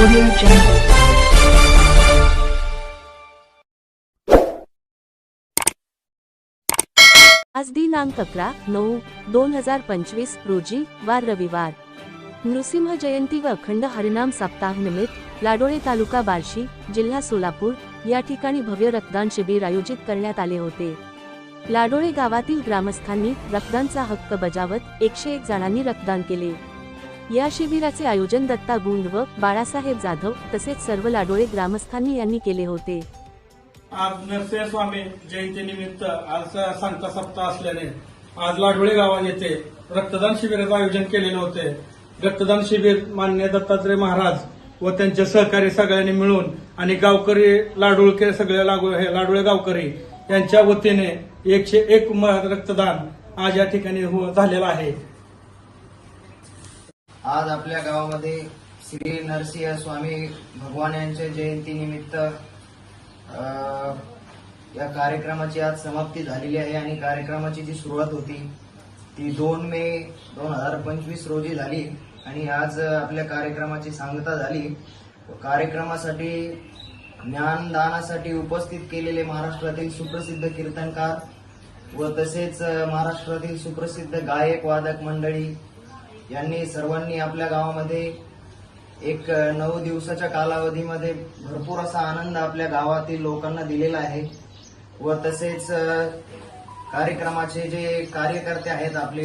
Audio Jungle. आज दिनांक अकरा नऊ दोन हजार पंचवीस रोजी वार रविवार. नृसिंह जयंती व अखंड हरिनाम सप्ताह निमित्त लाडोळे तालुका बार्शी जिल्हा सोलापूर या ठिकाणी भव्य रक्तदान शिबिर आयोजित करण्यात आले होते. लाडोळे गावातील ग्रामस्थांनी रक्तदानचा हक्क बजावत एकशे एक जणांनी रक्तदान केले. या शिबिराचे आयोजन दत्ता गुंड व बाळासाहेब जाधव तसेच सर्व लाडोळे ग्रामस्थांनी यांनी केले होते. आज नरसिंह स्वामी जयंतीनिमित्त आज सांगता सप्ताह असल्याने आज लाडोळे गावात येथे रक्तदान शिबिराचं आयोजन केलेले होते. रक्तदान शिबिर मान्य दत्तात्रय महाराज व त्यांचे सहकारी सगळ्यांनी मिळून आणि गावकरी लाडोळके सगळे लागू हे लाडोळे गावकरी यांच्या वतीने एकशे एक रक्तदान आज या ठिकाणी हो- झालेलं आहे. आज आपल्या गावामध्ये श्री नरसिंह स्वामी भगवान यांच्या जयंतीनिमित्त या कार्यक्रमाची आज समाप्ती झालेली आहे आणि कार्यक्रमाची जी सुरुवात होती ती दोन मे दोन हजार पंचवीस रोजी झाली आणि आज आपल्या कार्यक्रमाची सांगता झाली. कार्यक्रमासाठी ज्ञानदानासाठी उपस्थित केलेले महाराष्ट्रातील सुप्रसिद्ध कीर्तनकार व तसेच महाराष्ट्रातील सुप्रसिद्ध गायक वादक मंडळी यांनी सर्वांनी आपल्या गावामध्ये एक नऊ दिवसाच्या कालावधीमध्ये भरपूर असा आनंद आपल्या गावातील लोकांना दिलेला आहे व तसेच कार्यक्रमाचे जे कार्यकर्ते आहेत आपले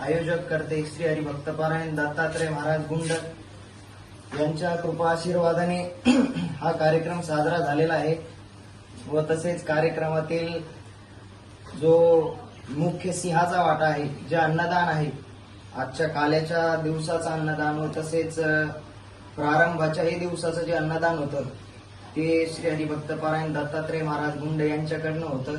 आयोजक करते श्री हरिभक्तपारायण दत्तात्रय महाराज गुंड यांच्या कृपा आशीर्वादाने हा कार्यक्रम साजरा झालेला आहे व तसेच कार्यक्रमातील जो मुख्य सिंहाचा वाटा आहे जे अन्नदान आहे आजच्या काल्याच्या दिवसाचं अन्नदान व तसेच प्रारंभाच्याही दिवसाचं जे अन्नदान होतं ते श्री हरिभक्तपारायण दत्तात्रय महाराज गुंड यांच्याकडनं होतं.